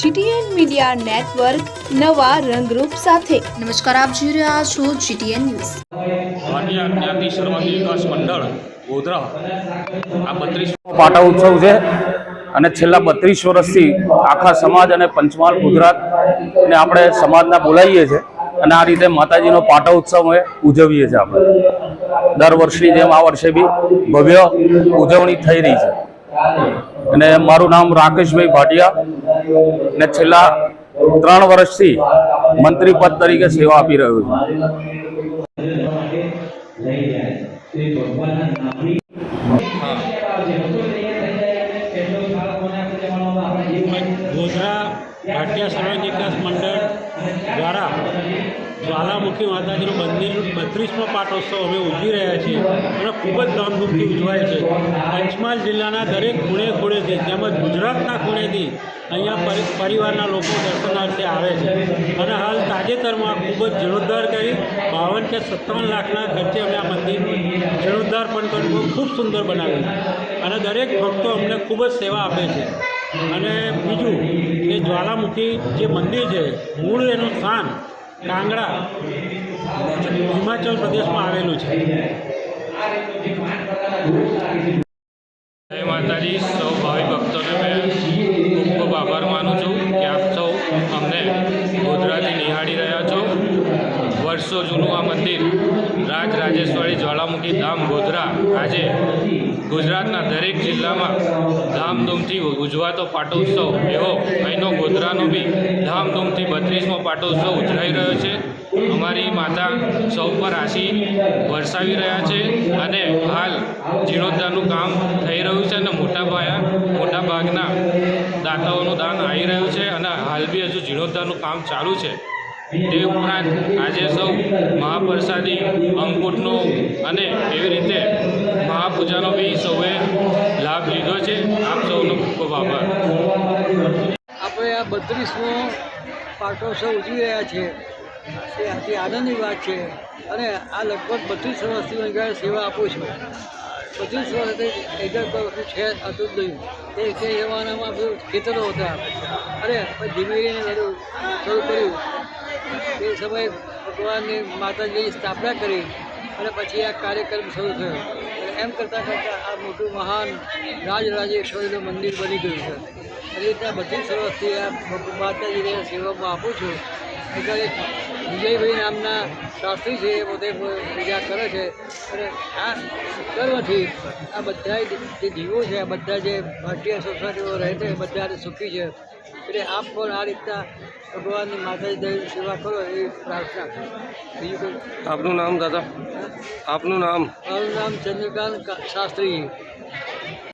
GTN media network નવા રંગરૂપ સાથે. નમસ્કાર આપ જોઈ રહ્યા છો જીટીએન ન્યૂઝ. માન્ય જ્ઞાતિ સર્વાંગી વિકાસ મંડળ ગોધરા. આ બત્રીસ પાટા ઉત્સવ છે અને છેલ્લા બત્રીસ વર્ષથી આખા સમાજ અને પંચમહાલ ગુજરાત ને આપણે સમાજના બોલાવીએ છીએ અને આ રીતે માતાજીનો પાટા ઉત્સવ અમે ઉજવીએ છીએ આપણે. દર વર્ષની જેમ આ વર્ષે બી ભવ્ય ઉજવણી થઈ રહી છે. અને મારું નામ રાકેશભાઈ ભાટિયા ને છેલ્લા ત્રણ વર્ષથી મંત્રી પદ તરીકે સેવા આપી રહ્યો છું. ગોધરા ભારતીય સર્વ વિકાસ મંડળ દ્વારા જ્વાલામુખી માતાજીનો મંદિર બત્રીસમો પાટોત્સવ અમે ઉજવી રહ્યા છીએ. અને ખૂબ જ ધામધૂમથી ઉજવાય છે. પંચમહાલ જિલ્લાના દરેક ખૂણે ખૂણેથી તેમજ ગુજરાતના ખૂણેથી અહીંયા પરિવારના લોકો દર્શનાર્થે આવે છે. અને હાલ તાજેતરમાં ખૂબ જ જીર્ણોદ્ધાર કરી બાવન કે સત્તાવન લાખના ખર્ચે અમે આ મંદિરનું જીર્ણોદ્ધાર પણ કર્યું ખૂબ સુંદર બનાવ્યું. અને દરેક ભક્તો અમને ખૂબ જ સેવા આપે છે. અને બીજું કે જ્વાલામુખી જે મંદિર છે, મૂળ એનું સ્થાન કાંગડા હિમાચલ પ્રદેશમાં આવેલું છે. જય માતાજી, સૌ ભાવિ ભક્તોને મેં ખૂબ ખૂબ આભાર માનું છું કે આપ સૌ અમને ગોધરાથી નિહાળી રહ્યા છો. વર્ષો જૂનું આ મંદિર રાજ રાજેશ્વરી જ્વાળામુખી ધામ ગોધરા આજે ગુજરાતના દરેક જિલ્લામાં ધામધૂમથી ઉજવાતો પાટોત્સવ એવો અહીંનો ગોધરાનો બી ધામધૂમથી બત્રીસમો પાટોત્સવ ઉજવાઈ રહ્યો છે. અમારી માતા સૌ પર આશી વરસાવી રહ્યા છે અને હાલ જીર્ણોદ્ધારનું કામ થઈ રહ્યું છે અને મોટા પાયા, મોટા ભાગના દાતાઓનું દાન આવી રહ્યું છે અને હાલ બી હજુ જીર્ણોદ્ધારનું કામ ચાલુ છે. તે ઉપરાંત આજે સૌ મહાપ્રસાદી અંકુટનો અને એવી રીતે મહાપૂજાનો બી સૌએ લાભ લીધો છે. આપ સૌનો ખૂબ આભાર. આપણે આ બત્રીસમો પાટોત્સવ ઉજવી રહ્યા છીએ તે અતિ આનંદની વાત છે. અને આ લગભગ બત્રીસ વર્ષથી હું સેવા આપું છું. બત્રીસ વર્ષથી એકદમ કોઈ છે હતું જ નહીં. તે જમાનામાં બધું ખેતરો હતા. પછી ધીમે ધીમે બધું શરૂ કર્યું. તે સમયે ભગવાનની માતાજીની સ્થાપના કરી અને પછી આ કાર્યક્રમ શરૂ થયો. અને એમ કરતાં કરતાં આ મોટું મહાન રાજરાજેશ્વરીનું મંદિર બની ગયું છે. એ રીતના બધી શરૂઆતથી આ માતાજીને સેવામાં આપું છું. એટલે એક વિજયભાઈ નામના શાસ્ત્રી છે એ પોતે પૂજા કરે છે. અને આ કર્મથી આ બધા જે જીવો છે આ બધા જે ભારતીય સોસાયટીઓ રહે છે બધા સુખી છે. એટલે આપ પણ આ રીતના ભગવાનની માતાજી દેવની સેવા કરો એ પ્રાર્થના બીજું આપનું નામ દાદા? આપનું નામ? મારું નામ ચંદ્રકાંત શાસ્ત્રી.